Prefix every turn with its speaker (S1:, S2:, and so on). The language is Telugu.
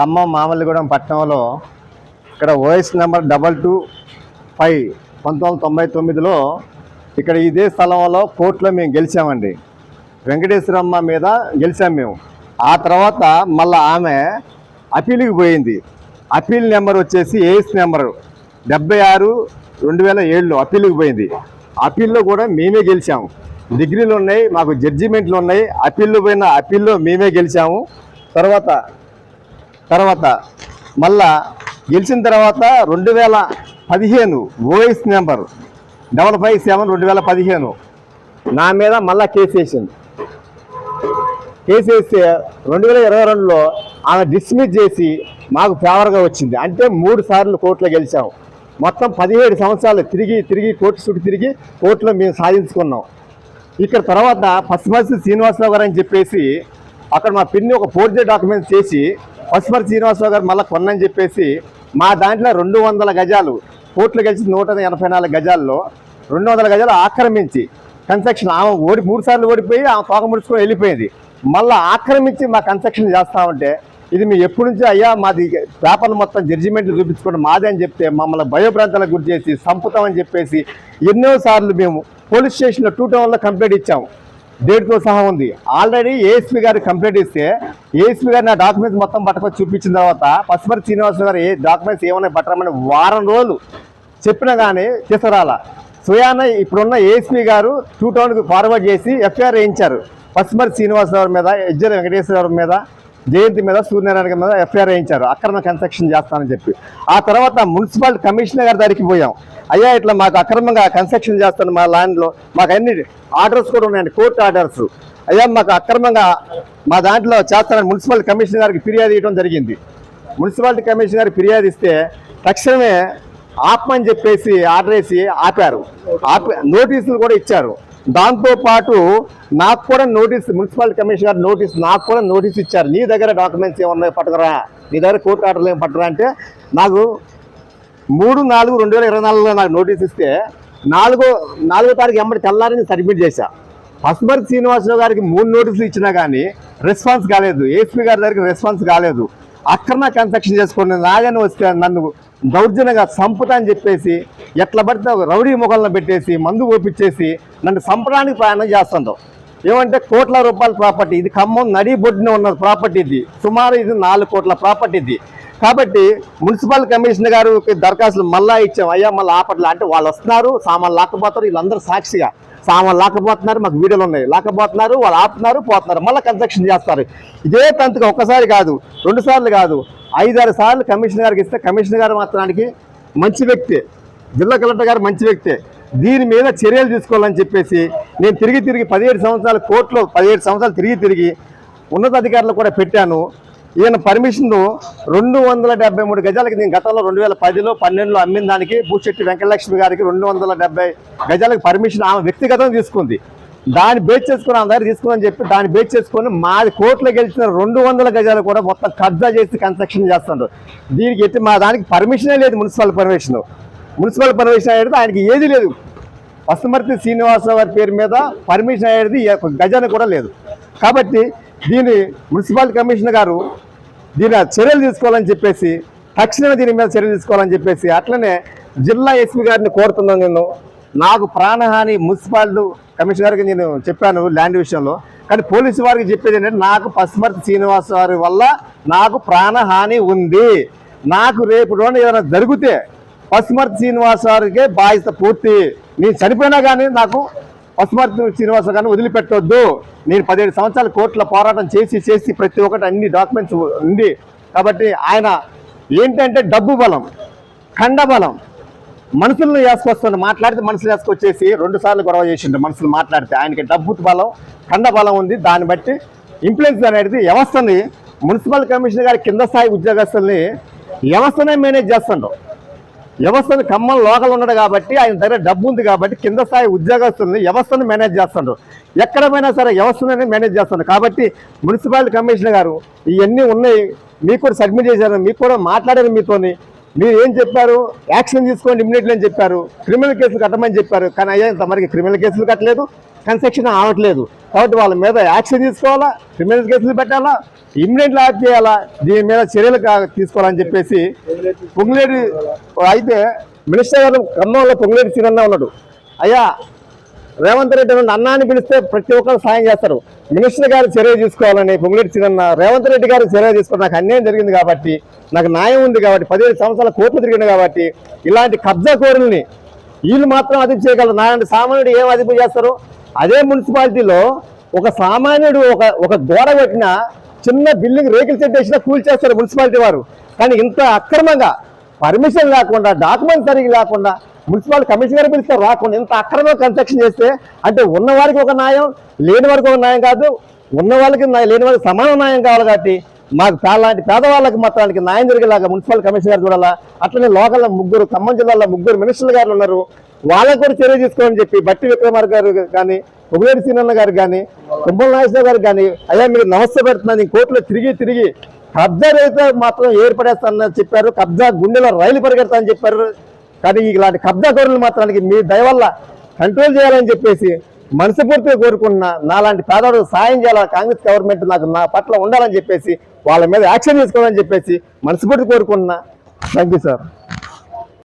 S1: ఖమ్మం మామల్లిగూడెం పట్టణంలో ఇక్కడ OS number double two five పంతొమ్మిది వందల తొంభై తొమ్మిదిలో ఇక్కడ ఇదే స్థలంలో కోర్టులో మేము గెలిచామండి. వెంకటేశ్వరమ్మ మీద గెలిచాం మేము. ఆ తర్వాత మళ్ళీ ఆమె అపీల్కి పోయింది. అపీల్ నెంబర్ వచ్చేసి ఏఎస్ నెంబర్ డెబ్బై ఆరు రెండు వేల ఏడులో అపీల్కి పోయింది. అపీల్లో కూడా మేమే గెలిచాము డిగ్రీలు ఉన్నాయి మాకు జడ్జిమెంట్లు ఉన్నాయి. అపీల్లో పోయిన అపీల్లో మేమే గెలిచాము. తర్వాత తర్వాత మళ్ళా గెలిచిన తర్వాత రెండు వేల పదిహేను OS number double five seven రెండు వేల పదిహేను. నా మీద మళ్ళా కేసు వేసింది. కేసు వేస్తే రెండు వేల ఇరవై రెండులో ఆమె డిస్మిస్ చేసి మాకు ఫేవర్గా వచ్చింది. అంటే మూడు సార్లు కోర్టులో గెలిచాము మొత్తం పదిహేడు సంవత్సరాలు తిరిగి తిరిగి కోర్టు చుట్టూ తిరిగి కోర్టులో మేము సాధించుకున్నాం. ఇక్కడ తర్వాత పసుమర్తి శ్రీనివాసరావు గారు అని చెప్పేసి అక్కడ మా పిన్ని ఒక ఫోర్జీ డాక్యుమెంట్స్ చేసి పసుమర్తి శ్రీనివాసరావు గారు మళ్ళీ కొన్నని చెప్పేసి మా దాంట్లో రెండు వందల గజాలు కోట్లు గెలిచి నూట ఎనభై నాలుగు గజాల్లో రెండు వందల గజాలు ఆక్రమించి కన్స్ట్రక్షన్ ఆమె ఓడి మూడు సార్లు ఓడిపోయి ఆమె తోక ముడుచుకొని వెళ్ళిపోయింది. మళ్ళీ ఆక్రమించి మా కన్స్ట్రక్షన్ చేస్తా ఉంటే ఇది మీ ఎప్పటి నుంచి అయ్యా మాది పేపర్లు మొత్తం జడ్జిమెంట్లు చూపించుకోండి మాదే అని చెప్తే మమ్మల్ని భయోప్రాంతాలకు గురి చేసి సంపుతామని చెప్పేసి ఎన్నో సార్లు మేము పోలీస్ స్టేషన్లో టూ టౌన్లో కంప్లైంట్ ఇచ్చాము. డేట్తో సహా ఉంది. ఆల్రెడీ ఏఎస్పీ గారికి కంప్లైంట్ ఇస్తే ఏఎస్పీ గారు నా డాక్యుమెంట్స్ మొత్తం పట్టుకొని చూపించిన తర్వాత పసుపరి శ్రీనివాసరావు గారు ఏ డాక్యుమెంట్స్ ఏమైనా పట్టమని వారం రోజులు చెప్పినా కానీ తీసుకురాలా. సుయాన ఇప్పుడున్న ఏఎస్పీ గారు టూ టౌన్కి ఫార్వర్డ్ చేసి ఎఫ్ఐఆర్ వేయించారు. పసుమరి శ్రీనివాసరావు మీద ఎజ్జల వెంకటేశ్వరరావు మీద జయంతి మీద సూర్యనారాయణ మీద ఎఫ్ఐఆర్ వేయించారు. అక్రమ కన్స్ట్రక్షన్ చేస్తానని చెప్పి. ఆ తర్వాత మున్సిపల్ కమిషనర్ గారి దగ్గరికి పోయాం. అయ్యా ఇట్లా మాకు అక్రమంగా కన్స్ట్రక్షన్ చేస్తాను మా ల్యాండ్లో మాకు అన్ని ఆర్డర్స్ కూడా ఉన్నాయండి కోర్టు ఆర్డర్స్. అయ్యా మాకు అక్రమంగా మా దాంట్లో చేస్తానని మున్సిపల్ కమిషనర్ గారికి ఫిర్యాదు ఇవ్వడం జరిగింది. మున్సిపాలిటీ కమిషనర్ గారికి ఫిర్యాదు ఇస్తే తక్షణమే ఆపమని చెప్పేసి ఆర్డర్ వేసి ఆపారు. ఆపి నోటీసులు కూడా ఇచ్చారు. దాంతోపాటు నాకు కూడా నోటీస్ మున్సిపల్ కమిషనర్ గారు నోటీస్ నాకు కూడా నోటీస్ ఇచ్చారు. నీ దగ్గర డాక్యుమెంట్స్ ఏమన్నాయి పట్టుకురా. నీ దగ్గర కోర్టు ఆర్డర్లు ఏమి పట్టుకురా అంటే నాకు మూడు నాలుగు రెండు వేల ఇరవై నాలుగులో నాకు నోటీస్ ఇస్తే నాలుగో నాలుగో తారీఖు ఎంబడి తెల్లారని సబ్మిట్ చేశా. పసుమర్తి శ్రీనివాసరావు గారికి మూడు నోటీసులు ఇచ్చినా కానీ రెస్పాన్స్ కాలేదు. ఏసీ గారి దగ్గరికి రెస్పాన్స్ కాలేదు. అక్రమ కన్స్ట్రక్షన్ చేసుకుని నాగని వస్తే నన్ను దౌర్జన్యంగా సంపుతా అని చెప్పేసి ఎట్లా పడితే ఒక రౌడీ ముఖంలో పెట్టేసి మందు ఓపించేసి నన్ను సంపడానికి ప్రయాణం చేస్తుంటాం ఏమంటే కోట్ల రూపాయల ప్రాపర్టీ ఇది ఖమ్మం నడి బొడ్డున ఉన్న ప్రాపర్టీ ఇది. సుమారు ఇది నాలుగు కోట్ల ప్రాపర్టీ ఇది. కాబట్టి మున్సిపల్ కమిషనర్ గారు దరఖాస్తులు మళ్ళా ఇచ్చాం. అయ్యా మళ్ళీ ఆపట్ల అంటే వాళ్ళు వస్తున్నారు సామాన్లు లాక్కపోతారు వీళ్ళందరూ సాక్షిగా. సామాన్లు లాకపోతున్నారు మాకు వీడియోలు ఉన్నాయి. లాకపోతున్నారు వాళ్ళు ఆపుతున్నారు పోతున్నారు. మళ్ళీ కన్స్ట్రక్షన్ చేస్తారు. ఇదే తంతుగా ఒక్కసారి కాదు రెండు సార్లు కాదు ఐదారు సార్లు కమిషనర్ గారికి ఇస్తే కమిషనర్ గారు మాత్రానికి మంచి వ్యక్తి. జిల్లా కలెక్టర్ గారు మంచి వ్యక్తే. దీని మీద చర్యలు తీసుకోవాలని చెప్పేసి నేను తిరిగి తిరిగి పదిహేడు సంవత్సరాలు కోర్టులో పదిహేడు సంవత్సరాలు తిరిగి తిరిగి ఉన్నతాధికారులు కూడా పెట్టాను. ఈయన పర్మిషన్ రెండు వందల డెబ్బై మూడు గజాలకి నేను గతంలో రెండు వేల పదిలో పన్నెండులో అమ్మిన దానికి భూశెట్టి వెంకటలక్ష్మి గారికి రెండు వందల డెబ్బై గజాలకు పర్మిషన్ ఆమె వ్యక్తిగతంగా తీసుకుంది. దాన్ని బేచ్ చేసుకుని ఆమె దగ్గర తీసుకుందని చెప్పి దాన్ని బేచ్ చేసుకొని మాది కోర్టులో గెలిచిన రెండు వందల గజాలు కూడా మొత్తం కబ్జా చేసి కన్స్ట్రక్షన్ చేస్తున్నారు దీనికి ఎట్టి మా దానికి పర్మిషనే లేదు మున్సిపల్ పర్మిషన్. మున్సిపల్ పర్మిషన్ అనేది ఆయనకి ఏది లేదు. పసుమర్తి శ్రీనివాసరావు గారి పేరు మీద పర్మిషన్ అనేది గజాన్ని కూడా లేదు. కాబట్టి దీని మున్సిపల్ కమిషనర్ గారు దీని చర్యలు తీసుకోవాలని చెప్పేసి తక్షణమే దీని మీద చర్యలు తీసుకోవాలని చెప్పేసి అట్లనే జిల్లా ఎస్పీ గారిని కోరుతున్నాను నేను. నాకు ప్రాణహాని మున్సిపాలిటీ కమిషనర్ గారికి నేను చెప్పాను ల్యాండ్ విషయంలో. కానీ పోలీసు వారికి చెప్పేది ఏంటంటే నాకు పసుమర్తి శ్రీనివాస గారి వల్ల నాకు ప్రాణహాని ఉంది. నాకు రేపు రోజున ఏదైనా జరిగితే పసుమర్తి శ్రీనివాస గారికి బాధ్యత పూర్తి. నేను చనిపోయినా కానీ నాకు పసుమర్తి శ్రీనివాస గారిని వదిలిపెట్టొద్దు. నేను పదిహేడు సంవత్సరాలు కోర్టులో పోరాటం చేసి చేసి ప్రతి ఒక్కటి అన్ని డాక్యుమెంట్స్ ఉంది. కాబట్టి ఆయన ఏంటంటే డబ్బు బలం ఖండ బలం. మనుషులను వేసుకొస్తుంది మాట్లాడితే మనుషులు వేసుకొచ్చేసి రెండు సార్లు గొడవ చేసిండు మనుషులు మాట్లాడితే. ఆయనకి డబ్బు బలం ఖండ బలం ఉంది. దాన్ని బట్టి ఇంప్లుయెన్స్ అనేది వ్యవస్థని మున్సిపల్ కమిషనర్ గారి కింద స్థాయి ఉద్యోగస్తుల్ని వ్యవస్థనే మేనేజ్ చేస్తుండ్రు వ్యవస్థను ఖమ్మం లోకల్ ఉన్నాడు కాబట్టి ఆయన దగ్గర డబ్బు ఉంది కాబట్టి కింద స్థాయి ఉద్యోగస్తుల్ని వ్యవస్థను మేనేజ్ చేస్తుండ్రు. ఎక్కడ పోయినా సరే వ్యవస్థను మేనేజ్ చేస్తుండ్రు. కాబట్టి మున్సిపాలిటీ కమిషనర్ గారు ఇవన్నీ ఉన్నాయి. మీకు కూడా సబ్మిట్ చేశారు. మీకు కూడా మాట్లాడారు మీతోని. మీరు ఏం చెప్పారు? యాక్షన్ తీసుకోండి ఇమ్మీడియట్లీ అని చెప్పారు. క్రిమినల్ కేసులు కట్టమని చెప్పారు. కానీ అయ్యా ఇంతవరకు క్రిమినల్ కేసులు కట్టలేదు. కన్స్ట్రక్షన్ ఆవట్లేదు కాబట్టి వాళ్ళ మీద యాక్షన్ తీసుకోవాలా? క్రిమినల్ కేసులు పెట్టాలా? ఇమ్మీడియట్ ఆఫ్ చేయాలా? దీని మీద చర్యలు తీసుకోవాలని చెప్పేసి పొంగులేటి అయితే మినిస్టర్ గారు ఖమ్మంలో పొంగులేటి చిరన్న ఉన్నాడు. అయ్యా రేవంత్ రెడ్డి నుండి అన్నాన్ని పిలిస్తే ప్రతి ఒక్కరు సాయం చేస్తారు. మినిస్టర్ గారు చర్య తీసుకోవాలని పొంగులేటి చిరన్న రేవంత్ రెడ్డి గారు చర్య తీసుకోవాలి నాకు అన్యాయం జరిగింది కాబట్టి నాకు న్యాయం ఉంది కాబట్టి పదిహేడు సంవత్సరాల కోర్టు తిరిగింది కాబట్టి ఇలాంటి కబ్జా కోరుల్ని వీళ్ళు మాత్రం అదుపు చేయగలరు. నాలాంటి సామాన్యుడు ఏం అదుపు చేస్తారు? అదే మున్సిపాలిటీలో ఒక సామాన్యుడు ఒక ఒక గోడ పెట్టిన చిన్న బిల్డింగ్ రేకుల చెట్టు వేసినా కూల్ చేస్తారు మున్సిపాలిటీ వారు. కానీ ఇంత అక్రమంగా పర్మిషన్ లేకుండా డాక్యుమెంట్ సరిగ్గా లేకుండా మున్సిపల్ కమిషనర్ పిలిస్తే రాకుండా ఇంత అక్రమంగా కన్స్ట్రక్షన్ చేస్తే అంటే ఉన్న వారికి ఒక న్యాయం లేని వారికి ఒక న్యాయం కాదు. ఉన్న వాళ్ళకి లేని వాళ్ళకి సమాన న్యాయం కావాలి కాబట్టి మాకు లాంటి పేదవాళ్ళకి మొత్తానికి న్యాయం జరిగేలాగా మున్సిపల్ కమిషనర్ చూడాలా. అట్లనే లోకల్ ముగ్గురు ఖమ్మం జిల్లాలో ముగ్గురు మినిస్టర్లు గారు ఉన్నారు. వాళ్ళకు కూడా చర్య తీసుకోమని చెప్పి బట్టి విక్రమార్ గారు కానీ ఉగ్రేడి సీనన్న గారు కానీ కుంభల నాగేశ్వర గారు కానీ అయ్యా మీరు నమస్తే పెడుతున్నాను కోర్టులో తిరిగి తిరిగి కబ్జా రైతు మాత్రం ఏర్పడేస్తానని చెప్పారు కబ్జా గుండెలో రైలు పరిగెడతానని చెప్పారు. కానీ ఇలాంటి కబ్జా గొర్రెలు మాత్రానికి మీ దయ వల్ల కంట్రోల్ చేయాలని చెప్పేసి మనస్ఫూర్తిగా కోరుకున్న నాలాంటి పేదవాడు సాయం చేయాలని కాంగ్రెస్ గవర్నమెంట్ నాకు నా పట్ల ఉండాలని చెప్పేసి వాళ్ళ మీద యాక్షన్ తీసుకోవాలని చెప్పేసి మనస్ఫూర్తి కోరుకున్నా థ్యాంక్ యూ సార్.